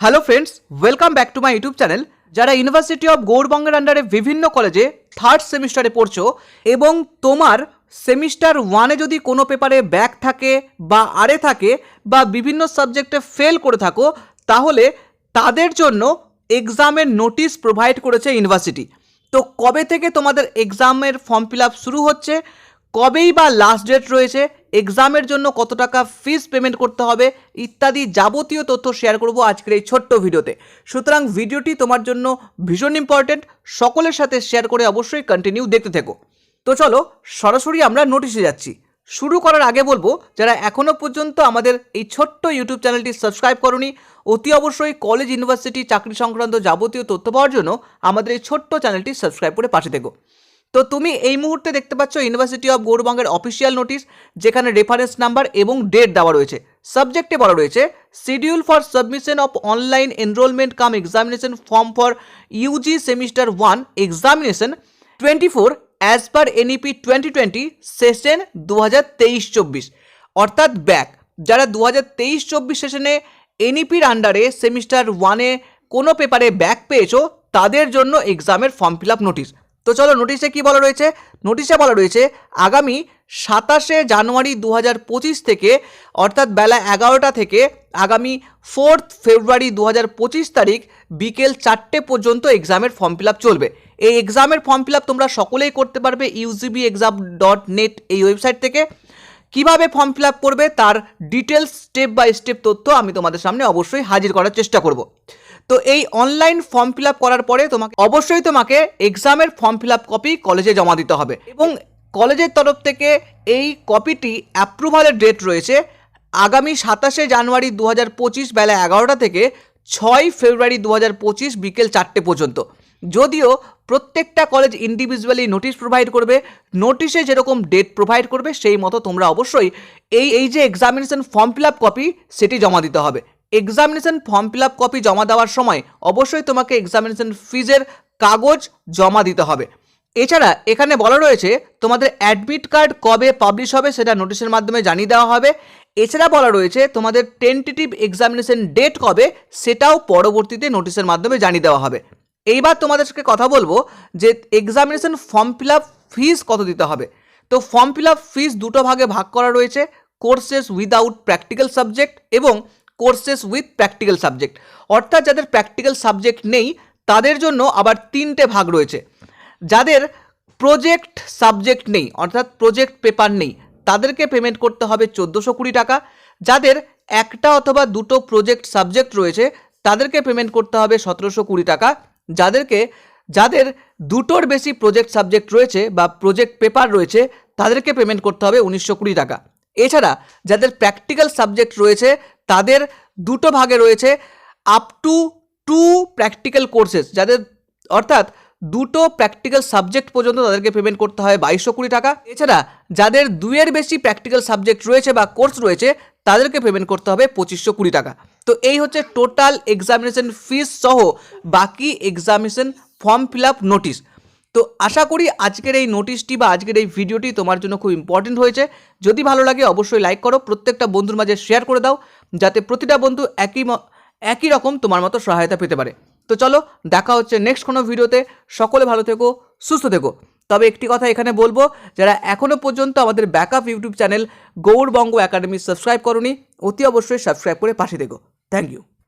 Hello friends welcome back to my YouTube channel যারা university of গৌরবঙ্গের আন্ডারে বিভিন্ন কলেজে থার্ড সেমিস্টারে পড়ছো এবং তোমার সেমিস্টার ওয়ানে যদি কোনো পেপারে ব্যাক থাকে বা আরে থাকে বা বিভিন্ন সাবজেক্টে ফেল করে থাকো, তাহলে তাদের জন্য এক্সামের নোটিশ প্রোভাইড করেছে ইউনিভার্সিটি তো কবে থেকে তোমাদের এক্সামের ফর্ম ফিল আপ শুরু হচ্ছে? কবেই বা লাস্ট ডেট রয়েছে? এক্সামের জন্য কত টাকা ফিস পেমেন্ট করতে হবে ইত্যাদি যাবতীয় তথ্য শেয়ার করব আজকের এই ছোট্ট ভিডিওতে। সুতরাং ভিডিওটি তোমার জন্য ভীষণ ইম্পর্টেন্ট সকলের সাথে শেয়ার করে অবশ্যই কন্টিনিউ দেখতে থেকো। তো চলো, সরাসরি আমরা নোটিশে যাচ্ছি। শুরু করার আগে বলব, যারা এখনও পর্যন্ত আমাদের এই ছোট্ট ইউটিউব চ্যানেলটি সাবস্ক্রাইব করনি, অতি অবশ্যই কলেজ ইউনিভার্সিটি চাকরি সংক্রান্ত যাবতীয় তথ্য পাওয়ার জন্য আমাদের এই ছোট্ট চ্যানেলটি সাবস্ক্রাইব করে পাশে থেকো। তো তুমি এই মুহূর্তে দেখতে পাচ্ছ ইউনিভার্সিটি অফ গৌড়বঙ্গের অফিসিয়াল নোটিশ যেখানে রেফারেন্স নাম্বার এবং ডেট দেওয়া রয়েছে। সাবজেক্টে বলা রয়েছে schedule for submission of online enrolment cum examination form for UG semester one examination twenty four as per NEP twenty twenty session দু হাজার তেইশ চব্বিশ অর্থাৎ ব্যাক যারা দু হাজার তেইশ চব্বিশ সেশনে এনইপির আন্ডারে সেমিস্টার ওয়ানে কোনো পেপারে ব্যাক পেয়েছ, তাদের জন্য এক্সামের ফর্ম ফিল আপ নোটিশ তো চলো নোটিশে কি বলা রয়েছে? নোটিশে বলা রয়েছে, আগামী সাতাশে জানুয়ারি দু হাজার পঁচিশ থেকে, অর্থাৎ বেলা এগারোটা থেকে, আগামী ফোর্থ ফেব্রুয়ারি দু হাজার পঁচিশ তারিখ বিকেল চারটে পর্যন্ত এক্সামের ফর্ম ফিল চলবে। এই এক্সামের ফর্ম ফিল তোমরা সকলেই করতে পারবে ইউজিবি এক্সাম ডট নেট এই ওয়েবসাইট থেকে। কীভাবে ফর্ম ফিল করবে তার ডিটেলস স্টেপ বাই স্টেপ তথ্য আমি তোমাদের সামনে অবশ্যই হাজির করার চেষ্টা করব। তো এই অনলাইন ফর্ম ফিল করার পরে তোমাকে, অবশ্যই তোমাকে এক্সামের ফর্ম ফিল কপি কলেজে জমা দিতে হবে এবং কলেজের তরফ থেকে এই কপিটি অ্যাপ্রুভালের ডেট রয়েছে আগামী সাতাশে জানুয়ারি দু হাজার পঁচিশ বেলা এগারোটা থেকে ছয় ফেব্রুয়ারি দু হাজার পঁচিশ বিকেল চারটে পর্যন্ত। যদিও প্রত্যেকটা কলেজ ইন্ডিভিজুয়ালি নোটিশ প্রোভাইড করবে নোটিশে যেরকম ডেট প্রোভাইড করবে, সেই মতো তোমরা অবশ্যই এই এই যে examination form fill up copy সেটি জমা দিতে হবে। Examination form fill up copy জমা দেওয়ার সময় অবশ্যই তোমাকে এক্সামিনেশন ফিজের কাগজ জমা দিতে হবে। এছাড়া এখানে বলা রয়েছে, তোমাদের অ্যাডমিট কার্ড কবে পাবলিশ হবে সেটা নোটিশের মাধ্যমে জানিয়ে দেওয়া হবে। এছাড়া বলা রয়েছে, তোমাদের টেন্টেটিভ এক্সামিনেশন ডেট কবে সেটাও পরবর্তীতে নোটিশের মাধ্যমে জানিয়ে দেওয়া হবে। এইবার তোমাদের সাথে কথা বলব যে examination form fill up fees কত দিতে হবে। তো ফর্ম ফিল আপ ফিস দুটো ভাগে ভাগ করা রয়েছে কোর্সেস উইদাউট প্র্যাকটিক্যাল সাবজেক্ট এবং কোর্সেস উইথ প্র্যাকটিক্যাল সাবজেক্ট অর্থাৎ যাদের প্র্যাকটিক্যাল সাবজেক্ট নেই, তাদের জন্য আবার তিনটে ভাগ রয়েছে। যাদের প্রজেক্ট সাবজেক্ট নেই, অর্থাৎ প্রজেক্ট পেপার নেই, তাদেরকে পেমেন্ট করতে হবে চোদ্দোশো কুড়ি টাকা। যাদের একটা অথবা দুটো প্রজেক্ট সাবজেক্ট রয়েছে, তাদেরকে পেমেন্ট করতে হবে সতেরোশো কুড়ি টাকা। যাদেরকে, যাদের দুটোর বেশি প্রজেক্ট সাবজেক্ট রয়েছে বা প্রজেক্ট পেপার রয়েছে, তাদেরকে পেমেন্ট করতে হবে উনিশশো কুড়ি টাকা। এছাড়া যাদের প্র্যাকটিক্যাল সাবজেক্ট রয়েছে, তাদের দুটো ভাগে রয়েছে up to two practical courses যাদের, অর্থাৎ দুটো প্র্যাকটিক্যাল সাবজেক্ট পর্যন্ত তাদেরকে পেমেন্ট করতে হয় বাইশশো কুড়ি টাকা। এছাড়া যাদের দুইয়ের বেশি প্র্যাকটিক্যাল সাবজেক্ট রয়েছে বা কোর্স রয়েছে তাদেরকে পেমেন্ট করতে হবে পঁচিশশো কুড়ি টাকা। তো এই হচ্ছে টোটাল এক্সামিনেশন ফিস সহ বাকি examination form fill up notice তো আশা করি আজকের এই নোটিশটি বা আজকের এই ভিডিওটি তোমার জন্য খুব ইম্পর্টেন্ট হয়েছে। যদি ভালো লাগে অবশ্যই লাইক করো, প্রত্যেকটা বন্ধুর মাঝে শেয়ার করে দাও, যাতে প্রতিটা বন্ধু একই একই রকম তোমার মতো সহায়তা পেতে পারে। তো চলো, দেখা হচ্ছে নেক্সট কোনো ভিডিওতে সকলে ভালো থেকো, সুস্থ থেকো। তবে একটি কথা এখানে বলব, যারা এখনও পর্যন্ত আমাদের backup YouTube channel Gourbanga academy subscribe করনি, অতি অবশ্যই সাবস্ক্রাইব করে পাশে দেখো থ্যাংক ইউ